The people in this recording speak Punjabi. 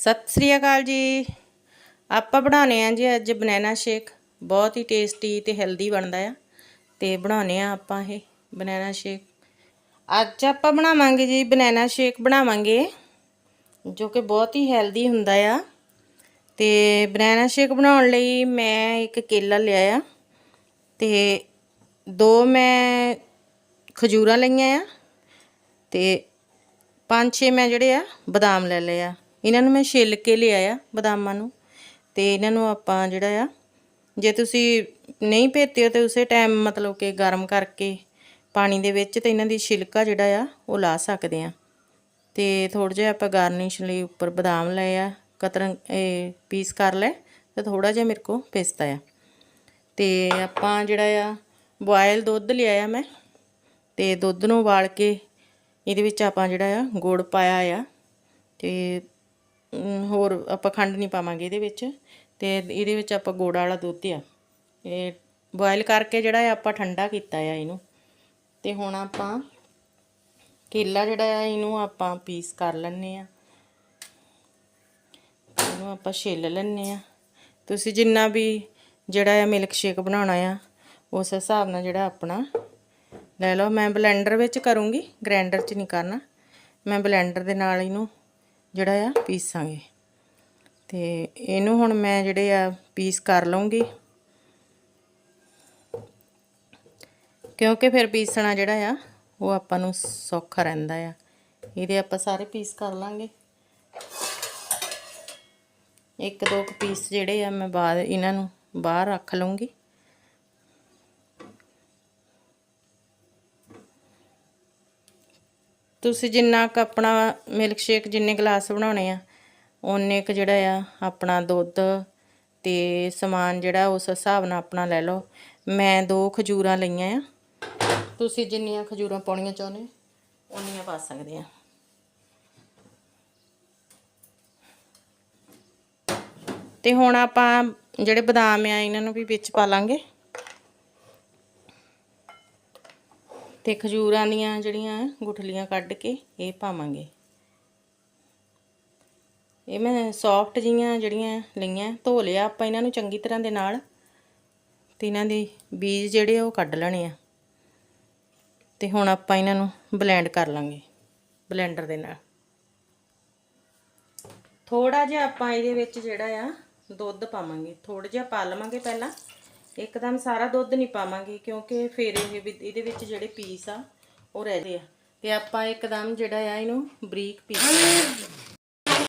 ਸਤਿ ਸ੍ਰੀ ਅਕਾਲ ਜੀ। ਆਪਾਂ ਬਣਾਉਣੇ ਆ ਜੀ ਅੱਜ ਬਨਾਨਾ ਸ਼ੇਕ ਬਹੁਤ ਹੀ ਟੇਸਟੀ ਤੇ ਹੈਲਦੀ ਬਣਦਾ ਆ। ਤੇ ਬਣਾਉਣੇ ਆ ਆਪਾਂ ਇਹ ਬਨਾਨਾ ਸ਼ੇਕ ਅੱਜ ਆਪਾਂ ਬਣਾਵਾਂਗੇ ਜੀ ਬਨਾਨਾ ਸ਼ੇਕ ਬਣਾਵਾਂਗੇ, ਜੋ ਕਿ ਬਹੁਤ ਹੀ ਹੈਲਦੀ ਹੁੰਦਾ ਆ। ਤੇ ਬਨਾਨਾ ਸ਼ੇਕ ਬਣਾਉਣ ਲਈ ਮੈਂ ਇੱਕ ਕੇਲਾ ਲਿਆ ਆ। ਤੇ ਦੋ ਮੈਂ ਖਜੂਰਾਂ ਲਈਆਂ ਆ। ਤੇ ਪੰਜ ਛੇ ਮੈਂ ਜਿਹੜੇ ਆ ਬਦਾਮ ਲੈ ਲਏ ਆ। ਇਹਨਾਂ ਨੂੰ ਮੈਂ ਛਿੱਲ ਕੇ ਲਿਆਇਆ ਬਦਾਮਾਂ ਨੂੰ ਤੇ ਇਹਨਾਂ ਨੂੰ ਆਪਾਂ ਜਿਹੜਾ ਆ, ਜੇ ਤੁਸੀਂ ਨਹੀਂ ਭੇਤੇ ਹੋ ਤੇ ਉਸੇ ਟਾਈਮ ਮਤਲਬ ਕਿ ਗਰਮ ਕਰਕੇ ਪਾਣੀ ਦੇ ਵਿੱਚ ਤੇ ਇਹਨਾਂ ਦੀ ਛਿਲਕਾ ਜਿਹੜਾ ਆ, ਉਹ ਲਾ ਸਕਦੇ ਆ ਤੇ ਥੋੜਾ ਜਿਹਾ ਆਪਾਂ ਗਾਰਨਿਸ਼ ਲਈ ਉੱਪਰ ਬਦਾਮ ਲਏ ਆ, ਕਤਰਨ, ਇਹ ਪੀਸ ਕਰ ਲੈ ਤੇ ਥੋੜਾ ਜਿਹਾ ਮੇਰੇ ਕੋ ਪਿਸਤਾ ਆ। ਤੇ ਆਪਾਂ ਜਿਹੜਾ ਆ ਬੋਇਲ ਦੁੱਧ ਲਿਆਇਆ ਮੈਂ ਤੇ ਦੁੱਧ ਨੂੰ ਉਬਾਲ ਕੇ ਇਹਦੇ ਵਿੱਚ ਆਪਾਂ ਜਿਹੜਾ ਆ, ਗੁੜ ਪਾਇਆ ਆ ਤੇ ਹੋਰ ਆਪਾਂ ਖੰਡ ਨਹੀਂ ਪਾਵਾਂਗੇ ਇਹਦੇ ਵਿੱਚ। ਤੇ ਇਹਦੇ ਵਿੱਚ ਆਪਾਂ ਗੁੜ ਵਾਲਾ ਦੁੱਧ ਆ। ਇਹ ਬੋਇਲ ਕਰਕੇ ਜਿਹੜਾ ਆ ਆਪਾਂ ਠੰਡਾ ਕੀਤਾ ਆ ਇਹਨੂੰ। ਤੇ ਹੁਣ ਆਪਾਂ ਕੇਲਾ ਜਿਹੜਾ ਆ, ਇਹਨੂੰ ਆਪਾਂ ਪੀਸ ਕਰ ਲੈਣੇ ਆ। ਇਹਨੂੰ ਆਪਾਂ ਛਿੱਲ ਲੈਣੇ ਆ। ਤੁਸੀਂ ਜਿੰਨਾ ਵੀ ਜਿਹੜਾ ਆ ਮਿਲਕ ਸ਼ੇਕ ਬਣਾਉਣਾ ਆ, ਉਸ ਹਿਸਾਬ ਨਾਲ ਜਿਹੜਾ ਆਪਣਾ ਲੈ ਲਓ। ਮੈਂ ਬਲੈਂਡਰ ਵਿੱਚ ਕਰੂੰਗੀ ਗ੍ਰਾਈਂਡਰ 'ਚ ਨਹੀਂ ਕਰਨਾ। ਮੈਂ ਬਲੈਂਡਰ ਦੇ ਨਾਲ ਇਹਨੂੰ ਜਿਹੜਾ ਆ, ਪੀਸਾਂਗੇ। ਤੇ ਇਹਨੂੰ ਹੁਣ ਮੈਂ ਜਿਹੜੇ ਆ, ਪੀਸ ਕਰ ਲਵਾਂਗੀ ਕਿਉਂਕਿ ਫਿਰ ਪੀਸਣਾ ਜਿਹੜਾ ਆ, ਉਹ ਆਪਾਂ ਨੂੰ ਸੌਖਾ ਰਹਿੰਦਾ ਆ। ਇਹਦੇ ਆਪਾਂ ਸਾਰੇ ਪੀਸ ਕਰ ਲਾਂਗੇ। ਇੱਕ ਦੋ ਕੁ ਪੀਸ ਜਿਹੜੇ ਆ, ਮੈਂ ਬਾਅਦ, ਇਹਨਾਂ ਨੂੰ ਬਾਹਰ ਰੱਖ ਲਵਾਂਗੀ ਤੁਸੀਂ ਜਿੰਨਾ ਕ ਆਪਣਾ ਮਿਲਕ ਸ਼ੇਕ ਜਿੰਨੇ ਗਲਾਸ ਬਣਾਉਣੇ ਆ, ਓਨੇ ਕ ਜਿਹੜਾ ਆ ਆਪਣਾ ਦੁੱਧ ਤੇ ਸਮਾਨ ਜਿਹੜਾ ਉਸ ਹਿਸਾਬ ਨਾਲ ਆਪਣਾ ਲੈ ਲਓ। ਮੈਂ ਦੋ ਖਜੂਰਾਂ ਲਈਆਂ ਆ। ਤੁਸੀਂ ਜਿੰਨੀਆਂ ਖਜੂਰਾਂ ਪਾਉਣੀਆਂ ਚਾਹੁੰਦੇ ਓਨੀਆਂ ਪਾ ਸਕਦੇ ਆ। ਤੇ ਹੁਣ ਆਪਾਂ ਜਿਹੜੇ ਬਦਾਮ ਆ, ਇਹਨਾਂ ਨੂੰ ਵੀ ਵਿੱਚ ਪਾ ਲਾਂਗੇ। ਤੇ ਖਜੂਰਾਂ ਦੀਆਂ ਜਿਹੜੀਆਂ ਗੁਠਲੀਆਂ ਕੱਢ ਕੇ ਇਹ ਪਾਵਾਂਗੇ। ਇਹ ਮੈਂ ਸੌਫਟ ਜੀਆਂ ਜਿਹੜੀਆਂ ਲਈਆਂ, ਧੋ ਲਿਆ ਆਪਾਂ ਇਹਨਾਂ ਨੂੰ ਚੰਗੀ ਤਰ੍ਹਾਂ ਦੇ ਨਾਲ ਤੇ ਇਹਨਾਂ ਦੇ ਬੀਜ ਜਿਹੜੇ ਆ ਉਹ ਕੱਢ ਲੈਣੇ ਆ। ਤੇ ਹੁਣ ਆਪਾਂ ਇਹਨਾਂ ਨੂੰ ਬਲੈਂਡ ਕਰ ਲਾਂਗੇ ਬਲੈਂਡਰ ਦੇ ਨਾਲ। ਥੋੜਾ ਜਿਹਾ ਆਪਾਂ ਇਹਦੇ ਵਿੱਚ ਜਿਹੜਾ ਆ ਦੁੱਧ ਪਾਵਾਂਗੇ। ਥੋੜਾ ਜਿਹਾ ਪਾ ਲਵਾਂਗੇ ਪਹਿਲਾਂ। ਇੱਕਦਮ ਸਾਰਾ ਦੁੱਧ ਨਹੀਂ ਪਾਵਾਂਗੇ ਕਿਉਂਕਿ ਫਿਰ ਇਹ ਵੀ- ਇਹਦੇ ਵਿੱਚ ਜਿਹੜੇ ਪੀਸ ਆ, ਉਹ ਰਹਿ ਰਹਿੰਦੇ ਆ। ਤੇ ਆਪਾਂ ਇੱਕਦਮ ਜਿਹੜਾ ਆ, ਇਹਨੂੰ ਬਰੀਕ ਪੀਸ